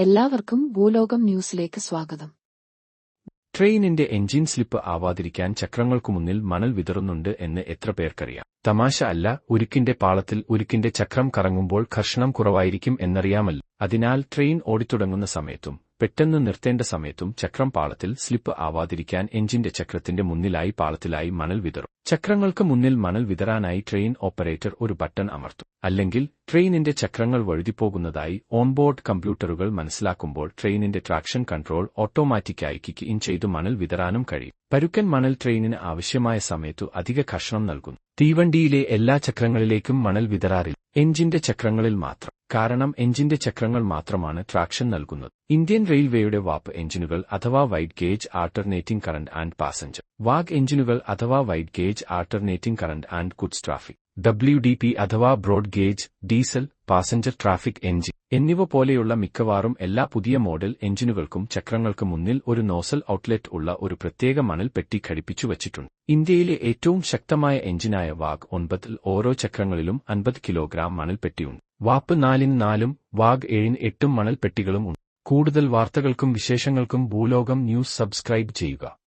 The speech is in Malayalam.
എല്ലാവർക്കും ഭൂലോകം ന്യൂസിലേക്ക് സ്വാഗതം. ട്രെയിനിന്റെ എഞ്ചിൻ സ്ലിപ്പ് ആവാതിരിക്കാൻ ചക്രങ്ങൾക്കു മുന്നിൽ മണൽ വിതറുന്നുണ്ട് എന്ന് എത്ര പേർക്കറിയാം? തമാശ അല്ല ഉരുക്കിന്റെ പാളത്തിൽ ഉരുക്കിന്റെ ചക്രം കറങ്ങുമ്പോൾ ഘർഷണം കുറവായിരിക്കും എന്നറിയാമല്ലോ. അതിനാൽ ട്രെയിൻ ഓടിത്തുടങ്ങുന്ന സമയത്തും പെട്ടെന്ന് നിർത്തേണ്ട സമയത്തും ചക്രം പാളത്തിൽ സ്ലിപ്പ് ആവാതിരിക്കാൻ എഞ്ചിന്റെ ചക്രത്തിന്റെ മുന്നിലായി പാളത്തിലായി മണൽ വിതറും. ചക്രങ്ങൾക്ക് മുന്നിൽ മണൽ വിതറാനായി ട്രെയിൻ ഓപ്പറേറ്റർ ഒരു ബട്ടൺ അമർത്തും. അല്ലെങ്കിൽ ട്രെയിനിന്റെ ചക്രങ്ങൾ വഴുതിപ്പോകുന്നതായി ഓൺബോർഡ് കമ്പ്യൂട്ടറുകൾ മനസ്സിലാക്കുമ്പോൾ ട്രെയിനിന്റെ ട്രാക്ഷൻ കൺട്രോൾ ഓട്ടോമാറ്റിക്കായി കിക്ക് ഇൻ ചെയ്തു മണൽ വിതറാനും കഴിയും. പരുക്കൻ മണൽ ട്രെയിനിന് ആവശ്യമായ സമയത്തു അധിക കർഷണം നൽകുന്നു. തീവണ്ടിയിലെ എല്ലാ ചക്രങ്ങളിലേക്കും മണൽ വിതറാറില്ല. എഞ്ചിന്റെ ചക്രങ്ങളിൽ മാത്രം. കാരണം എഞ്ചിന്റെ ചക്രങ്ങൾ മാത്രമാണ് ട്രാക്ഷൻ നൽകുന്നത്. ഇന്ത്യൻ റെയിൽവേയുടെ വാപ്പ് എഞ്ചിനുകൾ അഥവാ wide gauge alternating current and passenger. വാഗ് എഞ്ചിനുകൾ അഥവാ wide gauge alternating current and goods traffic. W അഥവാ broad gauge diesel passenger traffic engine എന്നിവ പോലെയുള്ള മിക്കവാറും എല്ലാ പുതിയ മോഡൽ എഞ്ചിനുകൾക്കും ചക്രങ്ങൾക്ക് മുന്നിൽ ഒരു നോസൽ ഔട്ട്ലെറ്റ് ഉള്ള ഒരു പ്രത്യേക മണൽ പെട്ടി ഘടിപ്പിച്ചു വച്ചിട്ടുണ്ട്. ഇന്ത്യയിലെ ഏറ്റവും ശക്തമായ എഞ്ചിനായ വാഗ് ഒൻപതിൽ ഓരോ ചക്രങ്ങളിലും അൻപത് കിലോഗ്രാം മണൽ പെട്ടിയുണ്ട്. വാപ്പ് നാലിന് നാലും വാഗ് ഏഴിന് എട്ടും മണൽ പെട്ടികളും ഉണ്ട്. കൂടുതൽ വാർത്തകൾക്കും വിശേഷങ്ങൾക്കും ഭൂലോകം ന്യൂസ് സബ്സ്ക്രൈബ് ചെയ്യുക.